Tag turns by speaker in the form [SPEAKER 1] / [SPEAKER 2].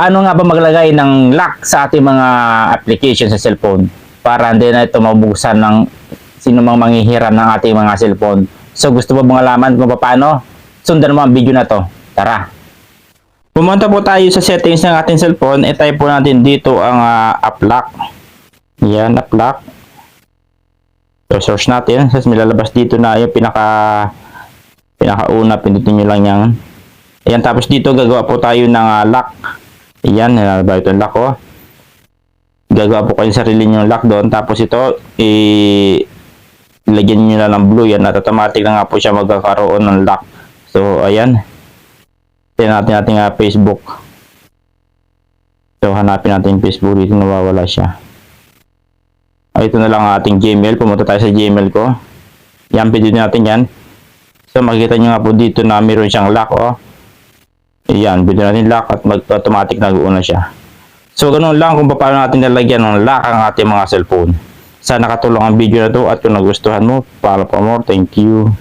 [SPEAKER 1] paano nga ba maglagay ng lock sa ating mga application sa cellphone para hindi na ito mabusan ng sino mang manghihiram ng ating mga cellphone. So gusto mo bang alaman kung paano? Sundan mo ang video na to. Tara! Pumunta po tayo sa settings ng ating cellphone. I-type po natin dito ang ah, app lock. Yan, app lock. So, search natin. Tapos may lalabas dito na yung pinaka pinakauna. Pindutin nyo lang yan. Ayan, tapos dito gagawa po tayo ng ah, lock. Ayan, nalabas ito yung lock oh. Gagawa po kayo sarili nyo lock doon. Tapos ito, i lagyan nyo na ng blue yan at automatic na nga po siya magkakaroon ng lock. So, ayan. Tignan natin natin nga Facebook. So, hanapin natin Facebook dito nawawala siya. Ay, ito na lang ang ating Gmail. Pumunta tayo sa Gmail ko. Yan, pwede natin yan. So, makikita nyo nga po dito na meron siyang lock, oh. Ayan, pwede natin lock at mag-automatic nag-uuna siya. So, ganun lang kung paano natin lalagyan ng lock ang ating mga cellphone. Sana nakatulong ang video na to at kung nagustuhan mo, follow for more. Thank you.